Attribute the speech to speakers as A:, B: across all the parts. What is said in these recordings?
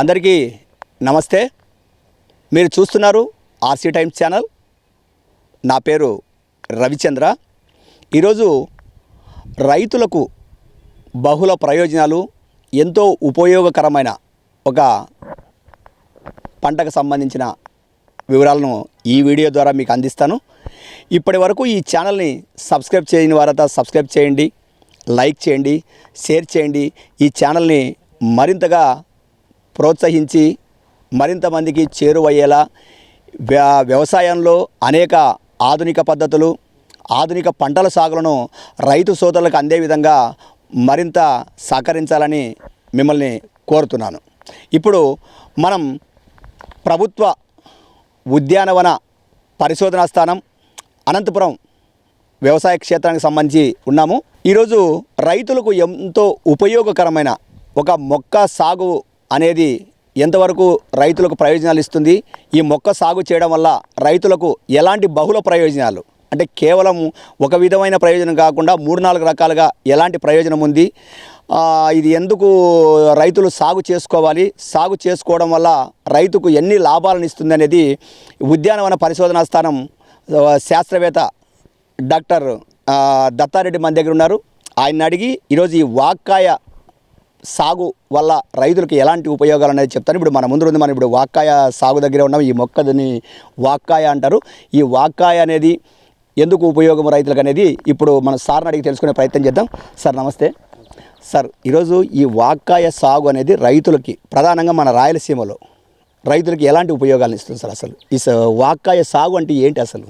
A: అందరికీ నమస్తే. మీరు చూస్తున్నారు ఆర్సీ టైమ్స్ ఛానల్. నా పేరు రవిచంద్ర. ఈరోజు రైతులకు బహుళ ప్రయోజనాలు ఎంతో ఉపయోగకరమైన ఒక పంటకు సంబంధించిన వివరాలను ఈ వీడియో ద్వారా మీకు అందిస్తాను. ఇప్పటి వరకు ఈ ఛానల్ని సబ్స్క్రైబ్ చేయని వారంతా సబ్స్క్రైబ్ చేయండి లైక్ చేయండి షేర్ చేయండి. ఈ ఛానల్ని మరింతగా ప్రోత్సహించి మరింత మందికి చేరువయ్యేలా వ్యవసాయంలో అనేక ఆధునిక పద్ధతులు ఆధునిక పంటల సాగులను రైతు సోదరులకు అందే విధంగా మరింత సహకరించాలని మిమ్మల్ని కోరుతున్నాను. ఇప్పుడు మనం ప్రభుత్వ ఉద్యానవన పరిశోధనా స్థానం అనంతపురం వ్యవసాయ క్షేత్రానికి సంబంధించి ఉన్నాము. ఈరోజు రైతులకు ఎంతో ఉపయోగకరమైన ఒక మొక్క సాగు అనేది ఎంతవరకు రైతులకు ప్రయోజనాలు ఇస్తుంది? ఈ మొక్క సాగు చేయడం వల్ల రైతులకు ఎలాంటి బహుళ ప్రయోజనాలు? అంటే కేవలం ఒక విధమైన ప్రయోజనం కాకుండా మూడు నాలుగు రకాలుగా ఎలాంటి ప్రయోజనం ఉంది? ఇది ఎందుకు రైతులు సాగు చేసుకోవాలి? సాగు చేసుకోవడం వల్ల రైతుకు ఎన్ని లాభాలను ఇస్తుంది అనేది ఉద్యానవన పరిశోధనా స్థానం శాస్త్రవేత్త డాక్టర్ దత్తారెడ్డి మన దగ్గర ఉన్నారు. ఆయన అడిగి ఈరోజు ఈ వాక్కాయ సాగు వల్ల రైతులకు ఎలాంటి ఉపయోగాలు అనేది చెప్తాను. ఇప్పుడు మన ముందు ఉంది మనం ఇప్పుడు వాక్కాయ సాగు దగ్గర ఉన్నాం. ఈ మొక్కని వాక్కాయ అంటారు. ఈ వాక్కాయ అనేది ఎందుకు ఉపయోగం రైతులకు అనేది ఇప్పుడు మన సార్ని అడిగి తెలుసుకునే ప్రయత్నం చేద్దాం. సార్ నమస్తే. సార్ ఈరోజు ఈ వాక్కాయ సాగు అనేది రైతులకి ప్రధానంగా మన రాయలసీమలో రైతులకి ఎలాంటి ఉపయోగాలు ఇస్తుంది సార్ అసలు? ఈ వాక్కాయ సాగు అంటే ఏంటి అసలు?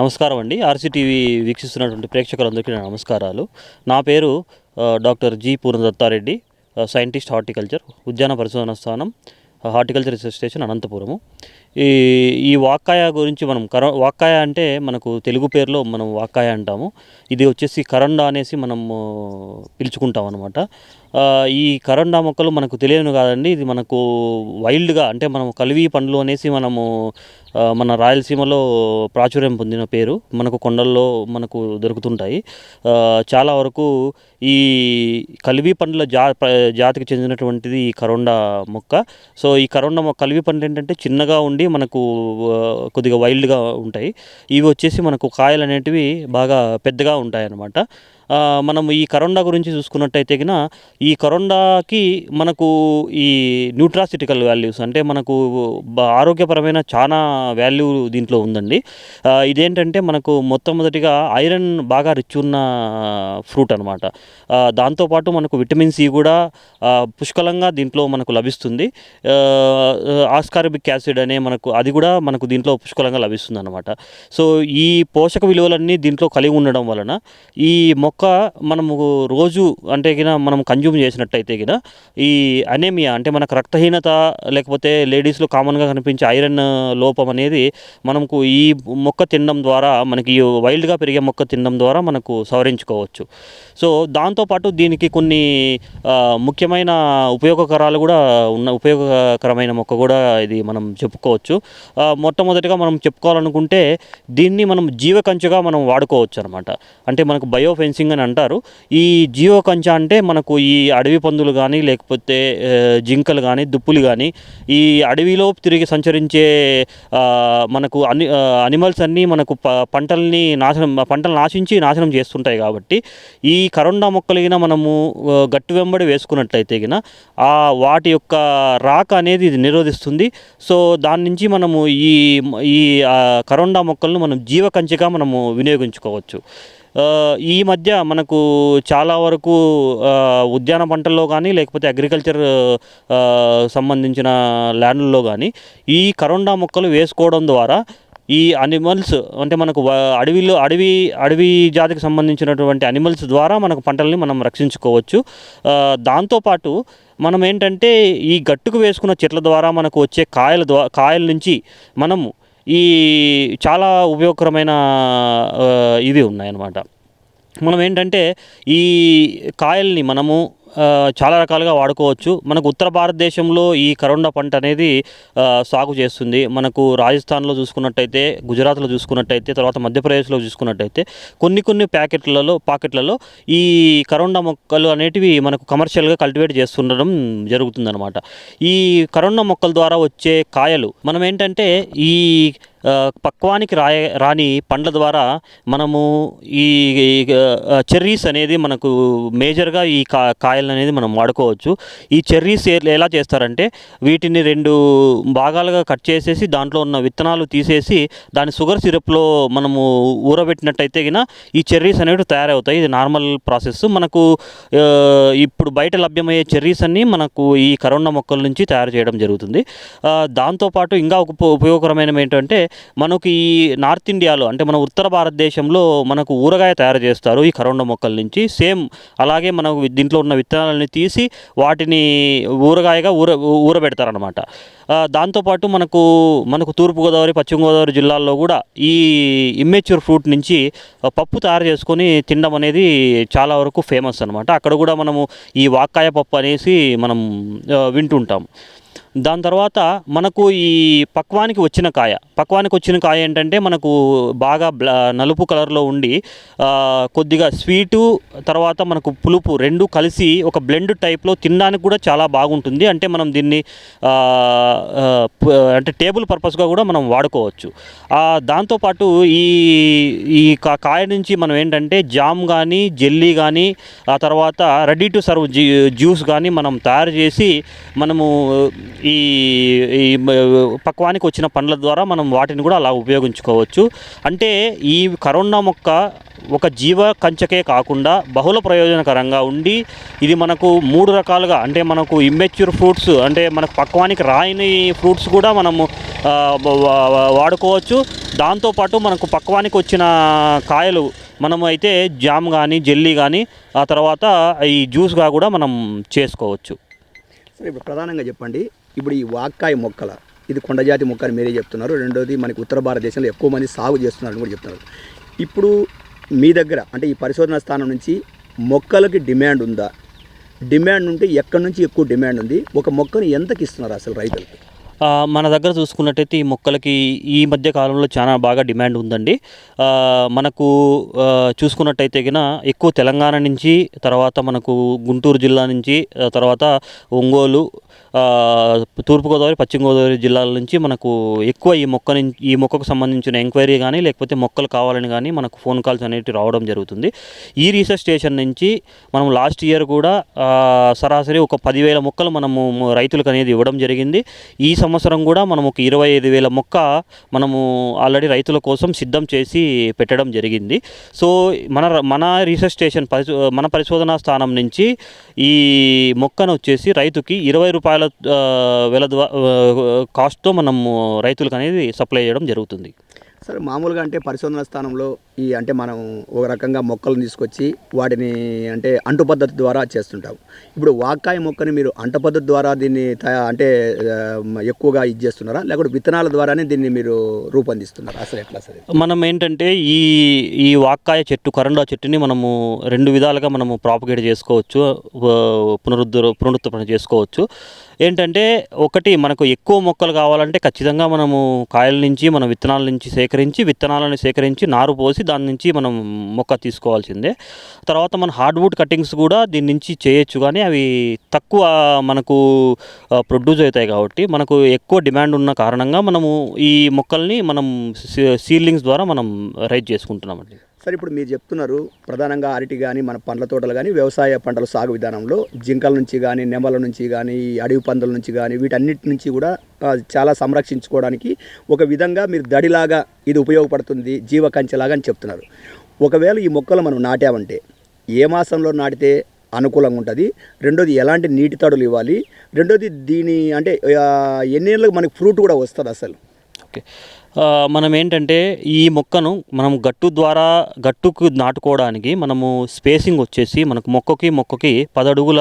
B: నమస్కారం అండి. ఆర్సీటీవీ వీక్షిస్తున్నటువంటి ప్రేక్షకులందరికీ నమస్కారాలు. నా పేరు doctor G Purnadattareddy. Scientist horticulture ఉద్యాన పరిశోధన స్థానం హార్టికల్చర్ రీసెర్చ్ స్టేషన్ అనంతపురము. ఈ ఈ వాక్కాయ గురించి మనం కర వాక్కాయ అంటే మనకు తెలుగు పేరులో మనం వాక్కాయ అంటాము. ఇది వచ్చేసి కరండా అనేసి మనం పిలుచుకుంటాం అనమాట ఈ కరండా మొక్కలు మనకు తెలియను కాదండి. ఇది మనకు వైల్డ్గా అంటే మనం కలివి పండ్లు అనేసి మనము మన రాయలసీమలో ప్రాచుర్యం పొందిన పేరు. మనకు కొండల్లో మనకు దొరుకుతుంటాయి. చాలా వరకు ఈ కలివి పండ్ల జా జాతికి చెందినటువంటిది ఈ కరోండా మొక్క. సో ఈ కరోండా మొక్క కలివి పండ్లు ఏంటంటే చిన్నగా ఉండి మనకు కొద్దిగా వైల్డ్గా ఉంటాయి. ఇవి వచ్చేసి మనకు కాయలు అనేటివి బాగా పెద్దగా ఉంటాయి అన్నమాట మనం ఈ కరోండా గురించి చూసుకున్నట్టయితే గిన ఈ కరోండాకి మనకు ఈ న్యూట్రాసిటికల్ వాల్యూస్ అంటే మనకు ఆరోగ్యపరమైన చాలా వాల్యూ దీంట్లో ఉందండి. ఇదేంటంటే మనకు మొట్టమొదటిగా ఐరన్ బాగా రిచ్ ఉన్న ఫ్రూట్ అనమాట దాంతోపాటు మనకు విటమిన్ సి కూడా పుష్కలంగా దీంట్లో మనకు లభిస్తుంది. ఆస్కార్బిక్ యాసిడ్ అనే మనకు అది కూడా మనకు దీంట్లో పుష్కలంగా లభిస్తుంది అనమాట సో ఈ పోషక విలువలన్నీ దీంట్లో కలిగి ఉండడం వలన ఈ మొక్క మొక్క మనము రోజు అంటే గిన మనం కన్జ్యూమ్ చేసినట్టయితే గిన ఈ అనేమియా అంటే మనకు రక్తహీనత లేకపోతే లేడీస్లో కామన్గా కనిపించే ఐరన్ లోపం అనేది మనకు ఈ మొక్క తినడం ద్వారా మనకి ఈ వైల్డ్గా పెరిగే మొక్క తినడం ద్వారా మనకు సవరించుకోవచ్చు. సో దాంతోపాటు దీనికి కొన్ని ముఖ్యమైన ఉపయోగకరాలు కూడా ఉన్న ఉపయోగకరమైన మొక్క కూడా ఇది మనం చెప్పుకోవచ్చు. మొట్టమొదటిగా మనం చెప్పుకోవాలనుకుంటే దీన్ని మనం జీవకంచుగా మనం వాడుకోవచ్చు అనమాట అంటే మనకు బయో ఫెన్సింగ్ అని అంటారు. ఈ జీవ కంచ అంటే మనకు ఈ అడవి పందులు కానీ లేకపోతే జింకలు కానీ దుప్పులు కానీ ఈ అడవిలో తిరిగి సంచరించే మనకు అని అనిమల్స్ అన్నీ మనకు ప- పంటల్ని నాశనం పంటలు నాశించి నాశనం చేస్తుంటాయి కాబట్టి ఈ కరోండా మొక్కలిగిన మనము గట్టు వెంబడి వేసుకున్నట్లయితే గిన ఆ వాటి యొక్క రాక అనేది ఇది నిరోధిస్తుంది. సో దాని నుంచి మనము ఈ ఈ కరోండా మొక్కలను మనం జీవ కంచెగా మనము వినియోగించుకోవచ్చు. ఈ మధ్య మనకు చాలా వరకు ఉద్యాన పంటల్లో కానీ లేకపోతే అగ్రికల్చర్ సంబంధించిన ల్యాండ్లలో కానీ ఈ కరోండా మొక్కలు వేసుకోవడం ద్వారా ఈ అనిమల్స్ అంటే మనకు అడవిలో అడవి అడవి జాతికి సంబంధించినటువంటి అనిమల్స్ ద్వారా మనకు పంటల్ని మనం రక్షించుకోవచ్చు. దాంతోపాటు మనం ఏంటంటే ఈ గట్టుకు వేసుకున్న చెట్ల ద్వారా మనకు వచ్చే కాయల ద్వారా కాయల నుంచి మనము ఈ చాలా ఉపయోగకరమైన ఇవి ఉన్నాయన్నమాట. మనం ఏంటంటే ఈ కాయల్ని మనము చాలా రకాలుగా వాడుకోవచ్చు. మనకు ఉత్తర భారతదేశంలో ఈ కరోండా పంట అనేది సాగు చేస్తుంది. మనకు రాజస్థాన్లో చూసుకున్నట్టయితే గుజరాత్లో చూసుకున్నట్టయితే తర్వాత మధ్యప్రదేశ్లో చూసుకున్నట్టయితే కొన్ని కొన్ని ప్యాకెట్లలో పాకెట్లలో ఈ కరోండా మొక్కలు అనేటివి మనకు కమర్షియల్గా కల్టివేట్ చేస్తుండడం జరుగుతుందన్నమాట. ఈ కరోండా మొక్కల ద్వారా వచ్చే కాయలు మనం ఏంటంటే ఈ పక్వానికి రాయ రాని పండ్ల ద్వారా మనము ఈ చెర్రీస్ అనేది మనకు మేజర్గా ఈ కా కాయలు అనేది మనం వాడుకోవచ్చు. ఈ చెర్రీస్ ఎలా చేస్తారంటే వీటిని రెండు భాగాలుగా కట్ చేసేసి దాంట్లో ఉన్న విత్తనాలు తీసేసి దాని షుగర్ సిరప్లో మనము ఊరబెట్టినట్టయితే గిన ఈ చెర్రీస్ అనేవి తయారవుతాయి. ఇది నార్మల్ ప్రాసెస్. మనకు ఇప్పుడు బయట లభ్యమయ్యే చెర్రీస్ అన్నీ మనకు ఈ కరోనా మొక్కల నుంచి తయారు చేయడం జరుగుతుంది. దాంతోపాటు ఇంకా ఒక ఉపయోగకరమైన ఏంటంటే మనకు ఈ నార్త్ ఇండియాలో అంటే మన ఉత్తర భారతదేశంలో మనకు ఊరగాయ తయారు చేస్తారు ఈ కరోనా మొక్కల నుంచి. సేమ్ అలాగే మనకు దీంట్లో ఉన్న విత్తనాలని తీసి వాటిని ఊరగాయగా ఊర ఊరబెడతారనమాట దాంతోపాటు మనకు మనకు తూర్పుగోదావరి పశ్చిమ గోదావరి జిల్లాల్లో కూడా ఈ ఇమ్మెచ్యూర్ ఫ్రూట్ నుంచి పప్పు తయారు చేసుకొని తినడం అనేది చాలా వరకు ఫేమస్ అనమాట అక్కడ కూడా మనము ఈ వాక్కాయ పప్పు అనేసి మనం వింటుంటాం. దాని తర్వాత మనకు ఈ పక్వానికి వచ్చిన కాయ. పక్వానికి వచ్చిన కాయ ఏంటంటే మనకు బాగా బ్లా నలుపు కలర్లో ఉండి కొద్దిగా స్వీటు తర్వాత మనకు పులుపు రెండు కలిసి ఒక బ్లెండ్ టైప్లో తినడానికి కూడా చాలా బాగుంటుంది. అంటే మనం దీన్ని అంటే టేబుల్ పర్పస్గా కూడా మనం వాడుకోవచ్చు. దాంతోపాటు ఈ ఈ కాయ నుంచి మనం ఏంటంటే జామ్ కానీ జెల్లీ కానీ ఆ తర్వాత రెడీ టు సర్వ్ జ్యూస్ కానీ మనం తయారు చేసి మనము ఈ ఈ పక్వానికి వచ్చిన పండ్ల ద్వారా మనం వాటిని కూడా అలా ఉపయోగించుకోవచ్చు. అంటే ఈ కరోనా మొక్క ఒక జీవ కంచకే కాకుండా బహుళ ప్రయోజనకరంగా ఉండి ఇది మనకు మూడు రకాలుగా అంటే మనకు ఇమ్మెచ్యూర్ ఫ్రూట్స్ అంటే మనకు పక్వానికి రాయని ఫ్రూట్స్ కూడా మనము వాడుకోవచ్చు. దాంతోపాటు మనకు పక్వానికి వచ్చిన కాయలు మనము అయితే జామ్ కానీ జెల్లీ కానీ ఆ తర్వాత ఈ జ్యూస్గా కూడా మనం చేసుకోవచ్చు.
A: సరే ఇప్పుడు ప్రధానంగా చెప్పండి ఇప్పుడు ఈ వాక్కాయ మొక్కల ఇది కొండజాతి మొక్క అని మీరే చెప్తున్నారు. రెండోది మనకి ఉత్తర భారతదేశంలో ఎక్కువ మంది సాగు చేస్తున్నారని కూడా చెప్తున్నారు. ఇప్పుడు మీ దగ్గర అంటే ఈ పరిశోధన స్థానం నుంచి మొక్కలకి డిమాండ్ ఉందా? డిమాండ్ ఉంటే ఎక్కడి నుంచి ఎక్కువ డిమాండ్ ఉంది? ఒక మొక్కను ఎంతకి ఇస్తున్నారు అసలు రైతులకి?
B: మన దగ్గర చూసుకున్నట్టయితే ఈ మొక్కలకి ఈ మధ్య కాలంలో చాలా బాగా డిమాండ్ ఉందండి. మనకు చూసుకున్నట్టయితే గిన ఎక్కువ తెలంగాణ నుంచి తర్వాత మనకు గుంటూరు జిల్లా నుంచి తర్వాత ఒంగోలు తూర్పుగోదావరి పశ్చిమ గోదావరి జిల్లాల నుంచి మనకు ఎక్కువ ఈ మొక్క నుంచి ఈ మొక్కకు సంబంధించిన ఎంక్వైరీ కానీ లేకపోతే మొక్కలు కావాలని కానీ మనకు ఫోన్ కాల్స్ అనేవి రావడం జరుగుతుంది. ఈ రీసెర్చ్ స్టేషన్ నుంచి మనం లాస్ట్ ఇయర్ కూడా సరాసరి ఒక పదివేల మొక్కలు మనము రైతులకు అనేది ఇవ్వడం జరిగింది. ఈ సంవత్సరం కూడా మనం ఒక ఇరవై ఐదు వేల మొక్క మనము ఆల్రెడీ రైతుల కోసం సిద్ధం చేసి పెట్టడం జరిగింది. సో మన మన రీసెర్చ్ స్టేషన్ పరిశో మన పరిశోధనా స్థానం నుంచి ఈ మొక్కను వచ్చేసి రైతుకి ఇరవై రూపాయల వెల కాస్ట్తో మనము రైతులకు అనేది సప్లై చేయడం జరుగుతుంది.
A: సరే మామూలుగా అంటే పరిశోధన స్థానంలో ఈ అంటే మనం ఒక రకంగా మొక్కలను తీసుకొచ్చి వాటిని అంటే అంటు పద్ధతి ద్వారా చేస్తుంటాం ఇప్పుడు వాకాయ మొక్కని మీరు అంట పద్ధతి ద్వారా దీన్ని అంటే ఎక్కువగా ఇది చేస్తున్నారా? లేకపోతే విత్తనాల ద్వారానే దీన్ని మీరు రూపొందిస్తున్నారా? అసలు ఎట్లా సరే
B: మనం ఏంటంటే ఈ ఈ వాకాయ చెట్టు కరండా చెట్టుని మనము రెండు విధాలుగా మనము ప్రాపగేట్ చేసుకోవచ్చు వ- పునరుద్ధర చేసుకోవచ్చు. ఏంటంటే ఒకటి మనకు ఎక్కువ మొక్కలు కావాలంటే ఖచ్చితంగా మనము కాయల నుంచి మన విత్తనాల నుంచి సేకరించి విత్తనాలను సేకరించి నారు పోసి దాని నుంచి మనం మొక్క తీసుకోవాల్సిందే. తర్వాత మన హార్డ్వుడ్ కటింగ్స్ కూడా దీని నుంచి చేయొచ్చు. కానీ అవి తక్కువ మనకు ప్రొడ్యూస్ అవుతాయి కాబట్టి మనకు ఎక్కువ డిమాండ్ ఉన్న కారణంగా మనము ఈ మొక్కల్ని మనం సీలింగ్స్ ద్వారా మనం రైజ్ చేసుకుంటున్నామండి.
A: సరే ఇప్పుడు మీరు చెప్తున్నారు ప్రధానంగా అరటి కానీ మన పండ్ల తోటలు కానీ వ్యవసాయ పంటల సాగు విధానంలో జింకల నుంచి కానీ నెమల నుంచి కానీ ఈ అడవి పందుల నుంచి కానీ వీటన్నిటి నుంచి కూడా చాలా సంరక్షించుకోవడానికి ఒక విధంగా మీరు దడిలాగా ఇది ఉపయోగపడుతుంది జీవ కంచెలాగా అని చెప్తున్నారు. ఒకవేళ ఈ మొక్కలు మనం నాటామంటే ఏ మాసంలో నాటితే అనుకూలంగా ఉంటుంది? రెండోది ఎలాంటి నీటి తడులు ఇవ్వాలి? రెండోది దీని అంటే ఆ, ఎన్ని మనకి ఫ్రూట్ కూడా వస్తుంది అసలు.
B: ఓకే. మనం ఏంటంటే ఈ మొక్కను మనం గట్టు ద్వారా గట్టుకు నాటుకోవడానికి మనము స్పేసింగ్ వచ్చేసి మనకు మొక్కకి మొక్కకి పదడుగుల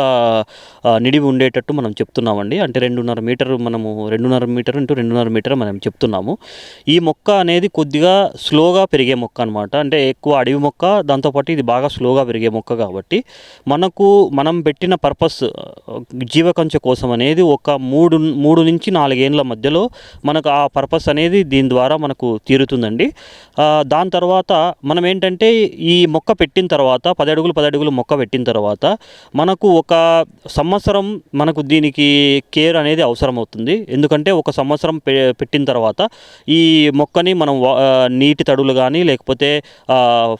B: నిడివి ఉండేటట్టు మనం చెప్తున్నామండి. అంటే రెండున్నర మీటర్ మనము రెండున్నర మీటర్ ఇంటూ రెండున్నర మీటర్ మనం చెప్తున్నాము. ఈ మొక్క అనేది కొద్దిగా స్లోగా పెరిగే మొక్క అనమాట అంటే ఎక్కువ అడవి మొక్క దాంతోపాటు ఇది బాగా స్లోగా పెరిగే మొక్క కాబట్టి మనకు మనం పెట్టిన పర్పస్ జీవకంచ కోసం అనేది ఒక మూడు మూడు నుంచి నాలుగేండ్ల మధ్యలో మనకు ఆ పర్పస్ అనేది దీని ద్వారా ద్వారా మనకు తీరుతుందండి. దాని తర్వాత మనం ఏంటంటే ఈ మొక్క పెట్టిన తర్వాత పది అడుగులు పది అడుగులు మొక్క పెట్టిన తర్వాత మనకు ఒక సంవత్సరం మనకు దీనికి కేర్ అనేది అవసరం అవుతుంది ఎందుకంటే ఒక సంవత్సరం పె పెట్టిన తర్వాత ఈ మొక్కని మనం నీటి తడులు కానీ లేకపోతే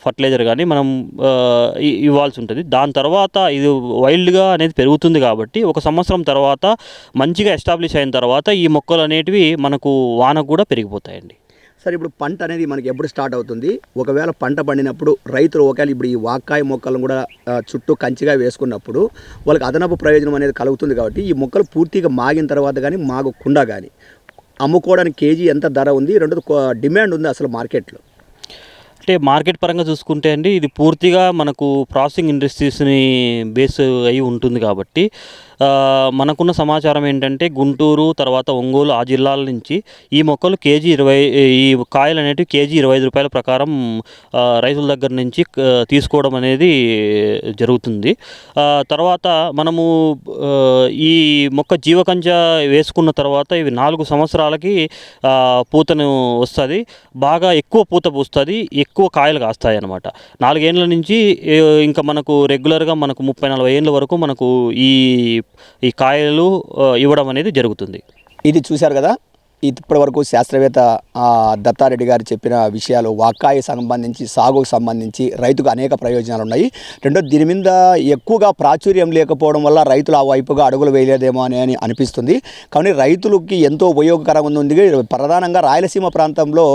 B: ఫర్టిలైజర్ కానీ మనం ఇవ్వాల్సి ఉంటుంది. దాని తర్వాత ఇది వైల్డ్గా అనేది పెరుగుతుంది కాబట్టి ఒక సంవత్సరం తర్వాత మంచిగా ఎస్టాబ్లిష్ అయిన తర్వాత ఈ మొక్కలు అనేటివి మనకు వానకు కూడా పెరిగిపోతాయండి.
A: సరే ఇప్పుడు పంట అనేది మనకి ఎప్పుడు స్టార్ట్ అవుతుంది? ఒకవేళ పంట పండినప్పుడు రైతులు ఒకవేళ ఇప్పుడు ఈ వాక్కాయ మొక్కలను కూడా చుట్టూ కంచిగా వేసుకున్నప్పుడు వాళ్ళకి అదనపు ప్రయోజనం అనేది కలుగుతుంది కాబట్టి ఈ మొక్కలు పూర్తిగా మాగిన తర్వాత కానీ మాగకుండా కానీ అమ్ముకోవడానికి కేజీ ఎంత ధర ఉంది? రెండోది డిమాండ్ ఉంది అసలు మార్కెట్లో.
B: అంటే మార్కెట్ పరంగా చూసుకుంటే అండి ఇది పూర్తిగా మనకు ప్రాసెసింగ్ ఇండస్ట్రీస్ని బేస్ అయి ఉంటుంది కాబట్టి మనకున్న సమాచారం ఏంటంటే గుంటూరు తర్వాత ఒంగోలు ఆ జిల్లాల నుంచి ఈ మొక్కలు కేజీ ఇరవై ఈ కాయలు అనేటివి కేజీ ఇరవై ఐదు రూపాయల ప్రకారం రైతుల దగ్గర నుంచి తీసుకోవడం అనేది జరుగుతుంది. తర్వాత మనము ఈ మొక్క జీవకంచ వేసుకున్న తర్వాత ఇవి నాలుగు సంవత్సరాలకి పూతను వస్తుంది. బాగా ఎక్కువ పూత పూస్తుంది. ఎక్కువ కాయలు కాస్తాయి అన్నమాట. నాలుగేండ్ల నుంచి ఇంకా మనకు రెగ్యులర్గా మనకు ముప్పై నలభై ఏళ్ళ వరకు మనకు ఈ ఈ కాయలు ఇవ్వడం అనేది జరుగుతుంది.
A: ఇది చూశారు కదా? ఇప్పటి వరకు శాస్త్రవేత్త దత్తారెడ్డి గారు చెప్పిన విషయాలు వాక్కాయ సంబంధించి సాగుకు సంబంధించి రైతుకు అనేక ప్రయోజనాలు ఉన్నాయి రెండో దీని మీద ఎక్కువగా ప్రాచుర్యం లేకపోవడం వల్ల రైతులు ఆ వైపుగా అడుగులు వేయలేదేమో అని అని అనిపిస్తుంది. కానీ రైతులకి ఎంతో ఉపయోగకరంగా ఉంది. ప్రధానంగా రాయలసీమ ప్రాంతంలో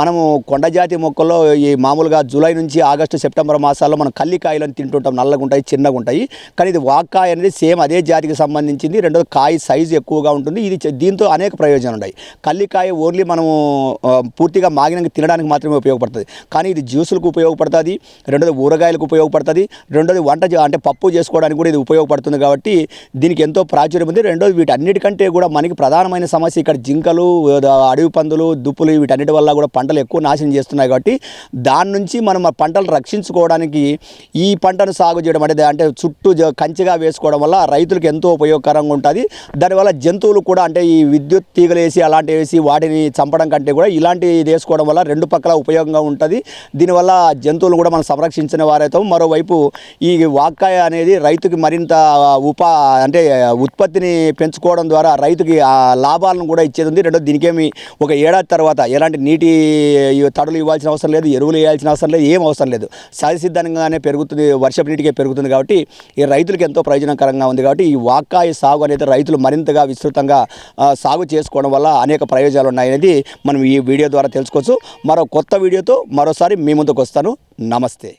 A: మనము కొండజాతి మొక్కల్లో ఈ మామూలుగా జూలై నుంచి ఆగస్టు సెప్టెంబర్ మాసాల్లో మనం కల్లికాయలను తింటుంటాం. నల్లగా ఉంటాయి చిన్నగా ఉంటాయి కానీ ఇది వాక్కాయ అనేది సేమ్ అదే జాతికి సంబంధించింది. రెండోది కాయ సైజు ఎక్కువగా ఉంటుంది. ఇది దీంతో అనేక ప్రయోజనాలు ఉన్నాయి కల్లికాయ ఓన్లీ మనము పూర్తిగా మాగినాక తినడానికి మాత్రమే ఉపయోగపడుతుంది. కానీ ఇది జ్యూసులకు ఉపయోగపడుతుంది రెండోది ఊరగాయలకు ఉపయోగపడుతుంది రెండోది వంట అంటే పప్పు చేసుకోవడానికి కూడా ఇది ఉపయోగపడుతుంది కాబట్టి దీనికి ఎంతో ప్రాచుర్యం ఉంది. రెండోది వీటన్నిటికంటే కూడా మనకి ప్రధానమైన సమస్య ఇక్కడ జింకలు అడవి పందులు దుప్పులు వీటన్నిటి వల్ల కూడా పంటలు ఎక్కువ నాశనం చేస్తున్నాయి కాబట్టి దాని నుంచి మనం పంటలు రక్షించుకోవడానికి ఈ పంటను సాగు చేయడం అంటే అంటే చుట్టూ కంచిగా వేసుకోవడం వల్ల రైతులకు ఎంతో ఉపయోగకరంగా ఉంటుంది. దానివల్ల జంతువులు కూడా అంటే ఈ విద్యుత్ తీగలు వేసి అలాంటివి వేసి వాటిని చంపడం కంటే కూడా ఇలాంటి ఇది వేసుకోవడం వల్ల రెండు పక్కల ఉపయోగంగా ఉంటుంది. దీనివల్ల జంతువులు కూడా మనం సంరక్షించిన వారైతాం. మరోవైపు ఈ వాక్కాయ అనేది రైతుకి మరింత ఉపా అంటే ఉత్పత్తిని పెంచుకోవడం ద్వారా రైతుకి ఆ లాభాలను కూడా ఇచ్చేది ఉంది రెండో దీనికేమి ఒక ఏడాది తర్వాత ఎలాంటి నీటి తడులు ఇవ్వాల్సిన అవసరం లేదు ఎరువులు వేయాల్సిన అవసరం లేదు ఏం అవసరం లేదు. సహజసిద్ధంగానే పెరుగుతుంది వర్షపు నీటికే పెరుగుతుంది కాబట్టి ఈ రైతులకు ఎంతో ప్రయోజనకరంగా ఉంది కాబట్టి ఈ వాక్కాయ సాగు అనేది రైతులు మరింతగా విస్తృతంగా సాగు చేసుకోవడం వల్ల అనేక ప్రయోజనాలు ఉన్నాయనేది మనం ఈ వీడియో ద్వారా తెలుసుకోవచ్చు. మరో కొత్త వీడియోతో మరోసారి మీ ముందుకు వస్తాను. నమస్తే.